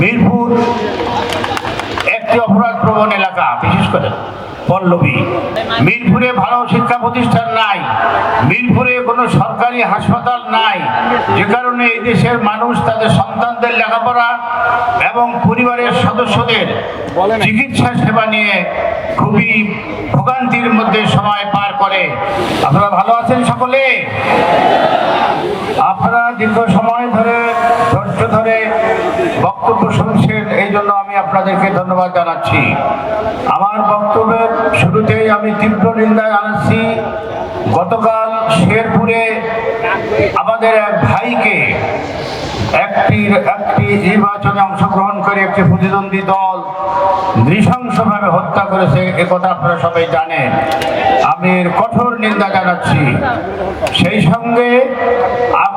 মিরপুর একটি অপরাধ প্রবণ এলাকা বিশেষ করে পল্লবী। মিরপুরে ভালো শিক্ষা প্রতিষ্ঠান নাই মিরপুরে কোনো সরকারি হাসপাতাল নাই যে কারণে এই দেশের মানুষ তাদের সন্তানদের লেখাপড়া এবং পরিবারের সদস্যদের চিকিৎসা সেবা নিয়ে খুবই ভোগান্তির মধ্যে সময় পার করে। আপনারা ভালো আছেন সকলে? আপনারা দীর্ঘ সময় ধরে ধৈর্য ধরে বক্তব্য শুনছেন, এই জন্য আমি আপনাদেরকে ধন্যবাদ জানাচ্ছি। আমার বক্তব্যের শুরুতেই আমি তীব্র নিন্দা জানাচ্ছি গতকাল শেরপুরে আমাদের এক ভাইকে একটি একটি নির্বাচনে অংশগ্রহণ করে একটি প্রতিদ্বন্দ্বী দল নৃশংসভাবে হত্যা করেছে একথা আপনারা সবাই জানেন। আমি এর কঠোর নিন্দা জানাচ্ছি। সেই সঙ্গে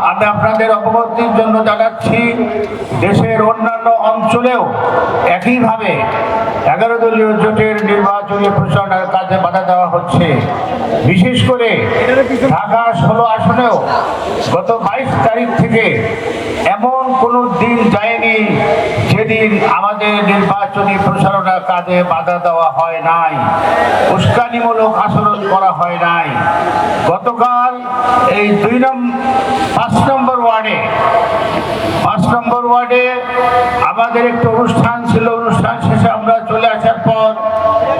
আমি আপনাদের অবগতির জন্য জানাচ্ছি দেশের অন্যান্য অঞ্চলেও একইভাবে এগারো দলীয় জোটের নির্বাচনী প্রচারণার কাজে বাধা দেওয়া হচ্ছে। বিশেষ করে ঢাকা ষোলো আসনেও গত বাইশ তারিখ থেকে এমন কোনো দিন যায়নি যেদিন আমাদের নির্বাচনী প্রচারণা কাজে বাধা দেওয়া হয় নাই, উস্কানিমূলক আচরণ করা হয় নাই। গতকাল এই দুই নম্বর পাঁচ নম্বর ওয়ার্ডে, পাঁচ নম্বর ওয়ার্ডে আমাদের একটি অনুষ্ঠান ছিল, অনুষ্ঠান শেষে আমরা চলে আসার পর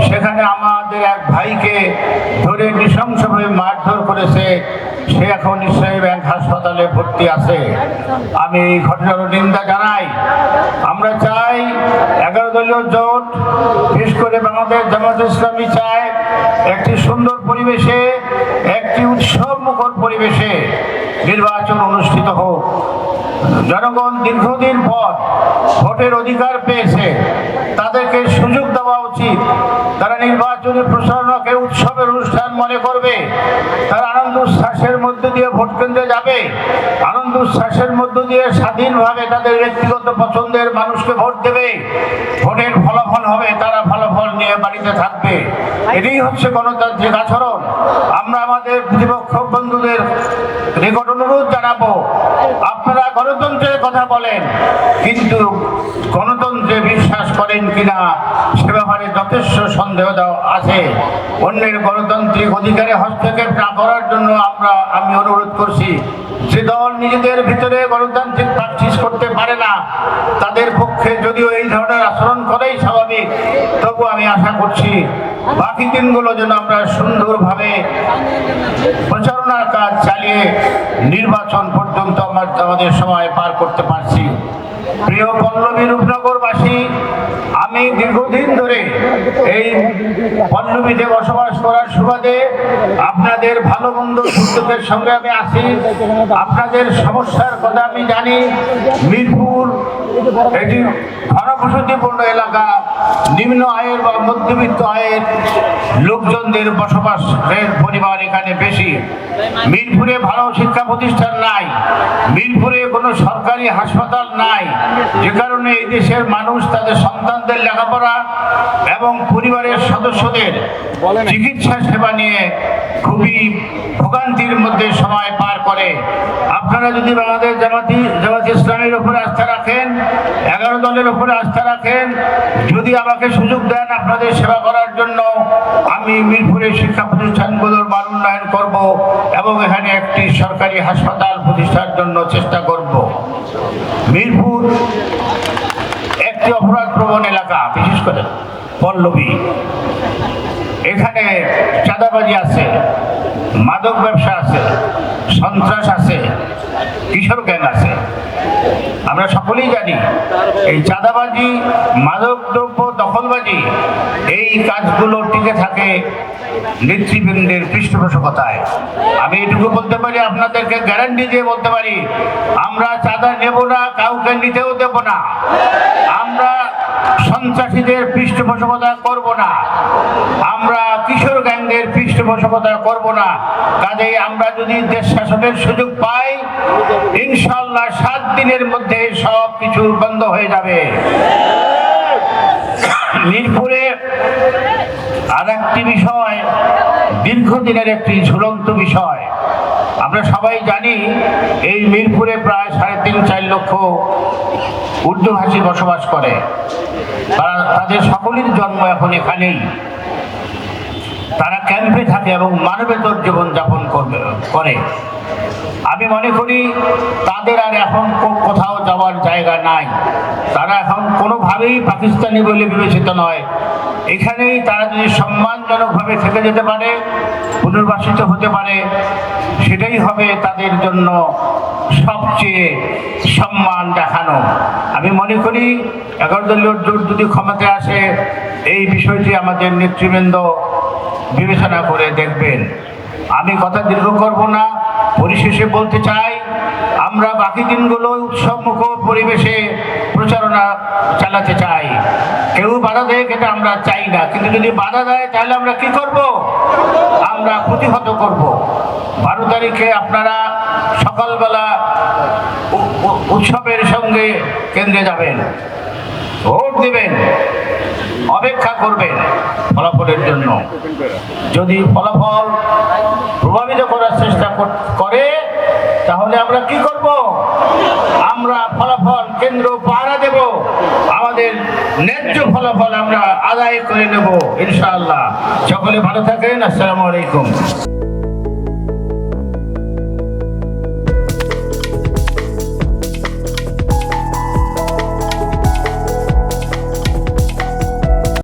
সেখানে আমাদের এক ভাইকে ধরে নৃশংসভাবে মারধর করেছে। সে এখন ইসরায়েল ব্যাংক হাসপাতালে ভর্তি আছে। আমি এই ঘটনার নিন্দা জানাই। আমরা চাই এগারো দলীয় জোট, বিশেষ করে বাংলাদেশ জামাত ইসলামী চায় একটি সুন্দর পরিবেশে, একটি উৎসব মুখর পরিবেশে নির্বাচন অনুষ্ঠিত হোক। জনগণ দীর্ঘদিন পর ভোটের অধিকার পেয়েছে। তাদেরকে সুযোগ দেওয়া নির্বাচনী প্রচারণাকে উৎসবের অনুষ্ঠান মনে করবে। তারা আনন্দ উচ্ছ্বাসের মধ্য দিয়ে ভোট কেন্দ্রে যাবে। আনন্দ উচ্ছ্বাসের মধ্য দিয়ে স্বাধীনভাবে তাদের ব্যক্তিগত পছন্দের মানুষকে ভোট দেবে। ভোটের ফলাফল হবে, তারা ফলাফল নিয়ে বাড়িতে থাকবে। এটাই হচ্ছে গণতান্ত্রিক আচরণ। আমরা আমাদের প্রতিপক্ষ বন্ধুদের রেকর্ড অনুরোধ জানাব গণতন্ত্রের কথা বলেন, কিন্তু গণতন্ত্রে বিশ্বাস করেন কিনা, সে ব্যাপারে যথেষ্ট সন্দেহ আছে। অন্যের গণতান্ত্রিক অধিকারে হস্তক্ষেপ না করার জন্য আমরা, আমি অনুরোধ করছি, যে দল নিজেদের ভিতরে গণতান্ত্রিক প্র্যাকটিস করতে পারে না, তাদের পক্ষে যদিও এই ধরনের আচরণ করেই স্বাভাবিক, তবু আমি আশা করছি, বাকি দিনগুলো যেন আমরা সুন্দরভাবে প্রচারণার কাজ চালিয়ে নির্বাচন পর্যন্ত আমরা আমাদের সময় পার করতে পারছি। প্রিয় পল্লবী রূপনগরবাসী আমি দীর্ঘদিন ধরে এই পল্লবীতে বসবাস করার সুবাদে আপনাদের ভালো মন্দ সুন্দরের সঙ্গে আমি আছি। আপনাদের সমস্যার কথা আমি জানি। মিরপুর, এটি ঘনবসতিপূর্ণ এলাকা, নিম্ন আয়ের বা মধ্যবিত্ত আয়ের লোকজনদের বসবাসের পরিমাণ এখানে বেশি। মিরপুরে ভালো শিক্ষা প্রতিষ্ঠান নাই। মিরপুরে কোনো সরকারি হাসপাতাল নাই। যে কারণে এই দেশের মানুষ তাদের সন্তানদের লেখাপড়া এবং পরিবারের সদস্যদের চিকিৎসা সেবা নিয়ে খুবই ভোগান্তির মধ্যে সময় পার করে। আপনারা যদি বাংলাদেশ জামাতি জামাত ইসলামের উপরে আস্থা এগারো উপরে আস্থা রাখেন। যদি আমাকে সুযোগ দেন আপনাদের সেবা করার জন্য, আমি মিরপুরের শিক্ষা প্রতিষ্ঠানগুলোর মান উন্নয়ন করব এবং এখানে একটি সরকারি হাসপাতাল প্রতিষ্ঠার জন্য চেষ্টা করব। মিরপুর একটি অপরাধ প্রবণ এলাকা, বিশেষ করে পল্লবী। এখানে চাঁদাবাজি আছে, মাদক ব্যবসা আছে, সন্ত্রাস আছে, কিশোর গ্যাং আছে। আমরা সকলেই জানি এই চাঁদাবাজি, মাদক দ্রব্য দখলবাজি, এই কাজগুলো টিকে থাকে নেতৃবৃন্দের পৃষ্ঠপোষকতায়। আমি এটুকু বলতে পারি, আপনাদেরকে গ্যারান্টি দিয়ে বলতে পারি, আমরা চাঁদা নেব না, কাউকে নিতেও দেব না। আমরা সন্ত্রাসীদের পৃষ্ঠপোষকতা করব না। আমরা কিশোর গ্যাংদের পৃষ্ঠপোষকতা করব না। কাজেই আমরা যদি দেশ শাসনের সুযোগ পাই ইনশাল্লাহ সাত দিনের মধ্যে সব কিছু বন্ধ হয়ে যাবে। মিরপুরে আর একটি বিষয়, দীর্ঘদিনের একটি ঝুলন্ত বিষয়। আমরা সবাই জানি এই মিরপুরে প্রায় সাড়ে তিন, চার লক্ষ উর্দুভাষী বসবাস করে। তারা, তাদের সকলের জন্ম এখন এখানেই। তারা ক্যাম্পে থাকে এবং মানবেতর জীবনযাপন করবে, করে। আমি মনে করি তাদের আর এখন কোথাও যাওয়ার জায়গা নাই। তারা এখন কোনোভাবেই পাকিস্তানি বলে বিবেচিত নয়। এখানেই তারা যদি সম্মানজনকভাবে থেকে যেতে পারে, পুনর্বাসিত হতে পারে, সেটাই হবে তাদের জন্য সবচেয়ে সম্মান দেখানো। আমি মনে করি এগারো দলীয় জোট যদি ক্ষমতায় আসে, এই বিষয়টি আমাদের নেতৃবৃন্দ বিবেচনা করে দেখবেন। আমি কথা দীর্ঘ করব না, পরিশেষে বলতে চাই, আমরা বাকি দিনগুলো উৎসবমুখ পরিবেশে প্রচারণা চালাতে চাই। কেউ বাধা দেয় এটা আমরা চাই না, কিন্তু যদি বাধা দেয়, তাহলে আমরা কি করব? আমরা প্রতিহত করব। বারো তারিখে আপনারা সকালবেলা উৎসবের সঙ্গে কেন্দ্রে যাবেন। ভোট দেবেন। অপেক্ষা করবেন ফলাফলের জন্য। যদি ফলাফল প্রভাবিত করার চেষ্টা করে তাহলে আমরা কি করব? আমরা ফলাফল কেন্দ্র পাহারা দেব। আমাদের ন্যায্য ফলাফল আমরা আদায় করে নেব, ইনশাআল্লাহ। সকলে ভালো থাকেন, আসসালামু আলাইকুম।